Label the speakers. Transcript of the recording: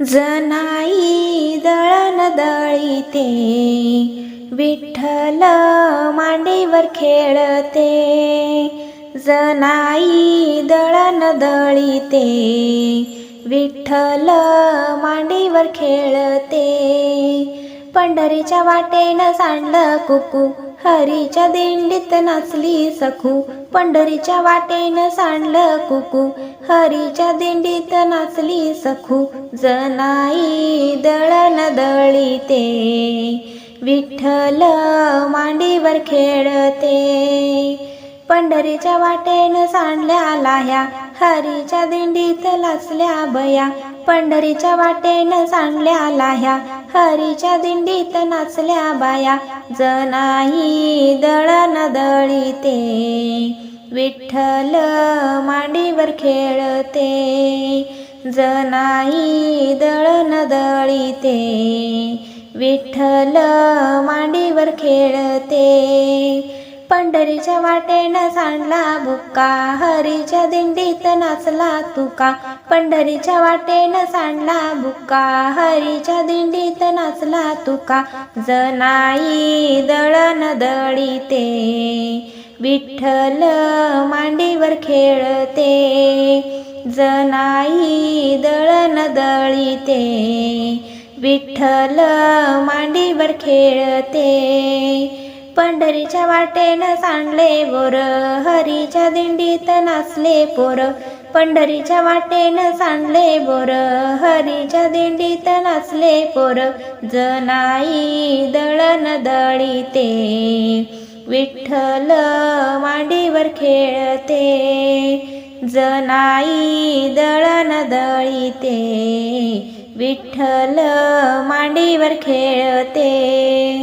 Speaker 1: जनाई दळण दळीते विठ्ठल मांडीवर खेळते. जनाई दळण दळीते विठ्ठल मांडीवर खेळते. पंढरीच्या वाटेनं सांडलं कुकू. हरीच्या दिंडीत नाचली सखू. पंढरीच्या वाटेनं सांडलं कुकू. हरीच्या दिंडीत नाचली सखू. जनाई दळण दळीते. विठ्ठल मांडीवर खेळते. पंढरीच्या वाटेनं सांडल्या लाह्या. हरीच्या दिंडीत लाचल्या बया. पंढरीच्या वाटेनं सांडल्या लाह्या. हरीच्या दिंडीत नाचल्या बाया जनाही दळण दळीते. विठ्ठल मांडीवर खेळते. जनाई दळण दळीते. विठ्ठल मांडीवर खेळते. पंढरीच्या वाटेनं सांडला बुक्का हरीच्या दिंडीत नाचला तुका. पंढरीच्या वाटेनं सांडला बुक्का हरीच्या दिंडीत नाचला तुका. जनाई दळण दळीते विठ्ठल मांडीवर खेळते. जनाई दळण दळीते विठ्ठल मांडीवर खेळते. पंढरीच्या वाटेनं सांडले बोर हरीच्या दिंडीत नाचले पोर. पंढरीच्या वाटेनं सांडले बोर हरीच्या दिंडीत नाचले पोर. जनाई दळण दळीते विठ्ठल मांडीवर खेळते. जनाई दळण दळीते विठ्ठल मांडीवर खेळते.